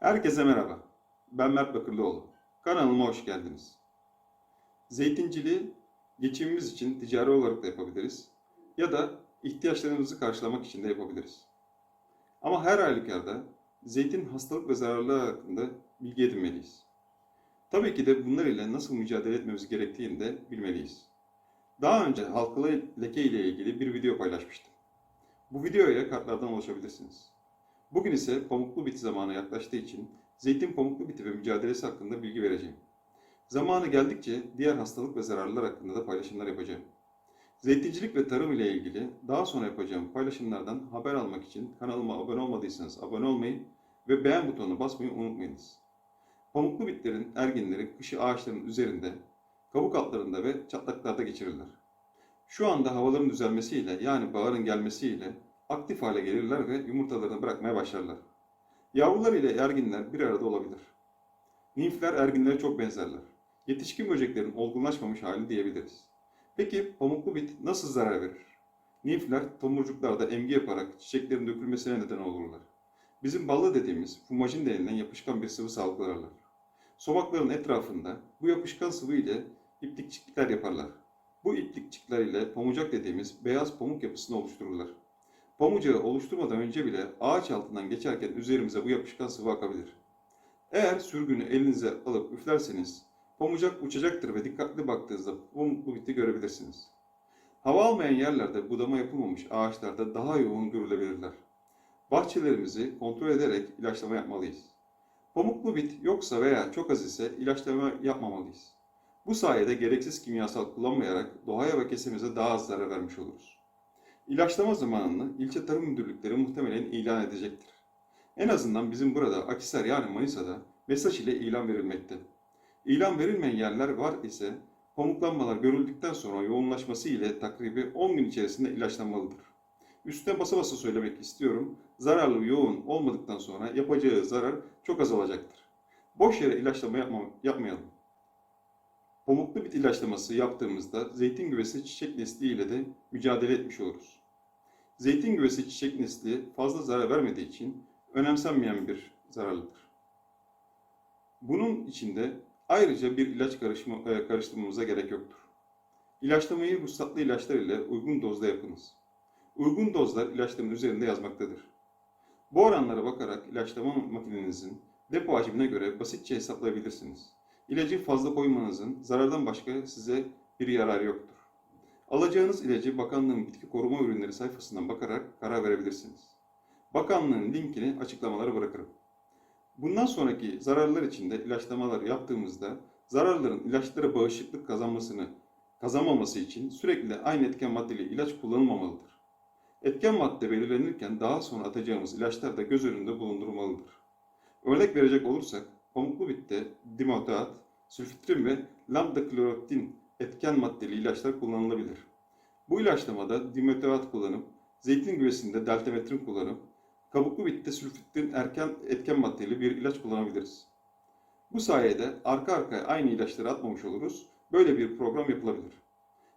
Herkese merhaba. Ben Mert Bakırlıoğlu. Kanalıma hoş geldiniz. Zeytinciliği geçimimiz için ticari olarak da yapabiliriz ya da ihtiyaçlarımızı karşılamak için de yapabiliriz. Ama her halükarda zeytin hastalık ve zararları hakkında bilgi edinmeliyiz. Tabii ki de bunlar ile nasıl mücadele etmemiz gerektiğini de bilmeliyiz. Daha önce halkalı leke ile ilgili bir video paylaşmıştım. Bu videoya kartlardan ulaşabilirsiniz. Bugün ise pamuklu bit zamanı yaklaştığı için zeytin pamuklu biti ve mücadelesi hakkında bilgi vereceğim. Zamanı geldikçe diğer hastalık ve zararlar hakkında da paylaşımlar yapacağım. Zeytincilik ve tarım ile ilgili daha sonra yapacağım paylaşımlardan haber almak için kanalıma abone olmadıysanız abone olmayı ve beğen butonuna basmayı unutmayınız. Pamuklu bitlerin erginleri kışı ağaçların üzerinde, kabuk altlarında ve çatlaklarda geçirirler. Şu anda havaların düzelmesiyle yani baharın gelmesiyle aktif hale gelirler ve yumurtalarını bırakmaya başlarlar. Yavrular ile erginler bir arada olabilir. Nimfler erginlere çok benzerler. Yetişkin böceklerin olgunlaşmamış hali diyebiliriz. Peki pamuklu bit nasıl zarar verir? Nimfler tomurcuklarda emgi yaparak çiçeklerin dökülmesine neden olurlar. Bizim ballı dediğimiz fumajin denilen yapışkan bir sıvı salgılarlar. Somakların etrafında bu yapışkan sıvı ile iplikçikler yaparlar. Bu iplikçikler ile pamucak dediğimiz beyaz pamuk yapısını oluştururlar. Pamucağı oluşturmadan önce bile ağaç altından geçerken üzerimize bu yapışkan sıvı akabilir. Eğer sürgünü elinize alıp üflerseniz pamucak uçacaktır ve dikkatli baktığınızda pamuklu biti görebilirsiniz. Hava almayan yerlerde budama yapılmamış ağaçlarda daha yoğun görülebilirler. Bahçelerimizi kontrol ederek ilaçlama yapmalıyız. Pamuklu bit yoksa veya çok az ise ilaçlama yapmamalıyız. Bu sayede gereksiz kimyasal kullanmayarak doğaya ve kesimize daha az zarar vermiş oluruz. İlaçlama zamanını ilçe tarım müdürlükleri muhtemelen ilan edecektir. En azından bizim burada Akisar yani Manisa'da mesaj ile ilan verilmekte. İlan verilmeyen yerler var ise pamuklanmalar görüldükten sonra yoğunlaşması ile takribi 10 gün içerisinde ilaçlanmalıdır. Üstüne basa basa söylemek istiyorum. Zararlı yoğun olmadıktan sonra yapacağı zarar çok azalacaktır. Boş yere ilaçlama yapma, yapmayalım. Pamuklu bit ilaçlaması yaptığımızda zeytin güvesi çiçek nesli ile de mücadele etmiş oluruz. Zeytin güvesi çiçek nesli fazla zarar vermediği için önemsenmeyen bir zararlıdır. Bunun içinde ayrıca bir ilaç karışma, e, karıştırmamıza gerek yoktur. İlaçlamayı ruhsatlı ilaçlar ile uygun dozda yapınız. Uygun dozlar ilaçların üzerinde yazmaktadır. Bu oranlara bakarak ilaçlama makinenizin depo hacmine göre basitçe hesaplayabilirsiniz. İlacı fazla koymanızın zarardan başka size bir yararı yoktur. Alacağınız ilacı bakanlığın bitki koruma ürünleri sayfasından bakarak karar verebilirsiniz. Bakanlığın linkini açıklamalara bırakırım. Bundan sonraki zararlar için de ilaçlamalar yaptığımızda zararların ilaçlara bağışıklık kazanmasını kazanmaması için sürekli aynı etken maddeli ilaç kullanılmamalıdır. Etken madde belirlenirken daha sonra atacağımız ilaçlar da göz önünde bulundurulmalıdır. Örnek verecek olursak pamuklu bitte dimotat, sülfitrin ve lambda klorotin etken maddeli ilaçlar kullanılabilir. Bu ilaçlamada dimetoat kullanıp, zeytin güvesinde deltametrin kullanıp, kabuklu bitte sülfitrin erken etken maddeli bir ilaç kullanabiliriz. Bu sayede arka arkaya aynı ilaçları atmamış oluruz. Böyle bir program yapılabilir.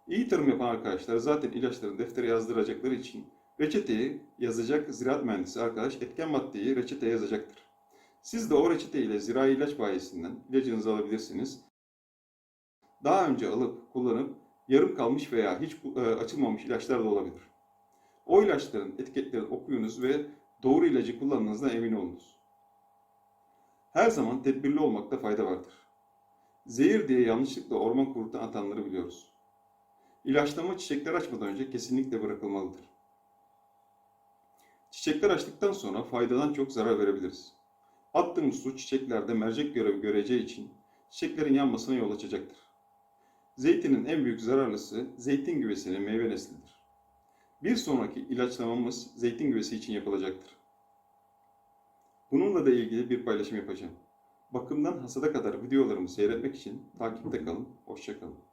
İyi tarım yapan arkadaşlar zaten ilaçlarını deftere yazdıracakları için reçeteyi yazacak ziraat mühendisi arkadaş etken maddeyi reçeteye yazacaktır. Siz de o reçete ile zirai ilaç bayisinden ilacınızı alabilirsiniz. Daha önce alıp kullanıp yarım kalmış veya hiç e, açılmamış ilaçlar da olabilir. O ilaçların etiketlerini okuyunuz ve doğru ilacı kullandığınızdan emin olunuz. Her zaman tedbirli olmakta fayda vardır. Zehir diye yanlışlıkla orman kurutuna atanları biliyoruz. İlaçlama çiçekler açmadan önce kesinlikle bırakılmalıdır. Çiçekler açtıktan sonra faydadan çok zarar verebiliriz. Attığımız su çiçeklerde mercek görevi göreceği için çiçeklerin yanmasına yol açacaktır. Zeytinin en büyük zararlısı zeytin güvesinin meyve neslidir. Bir sonraki ilaçlamamız zeytin güvesi için yapılacaktır. Bununla da ilgili bir paylaşım yapacağım. Bakımdan hasada kadar videolarımı seyretmek için takipte kalın, hoşçakalın.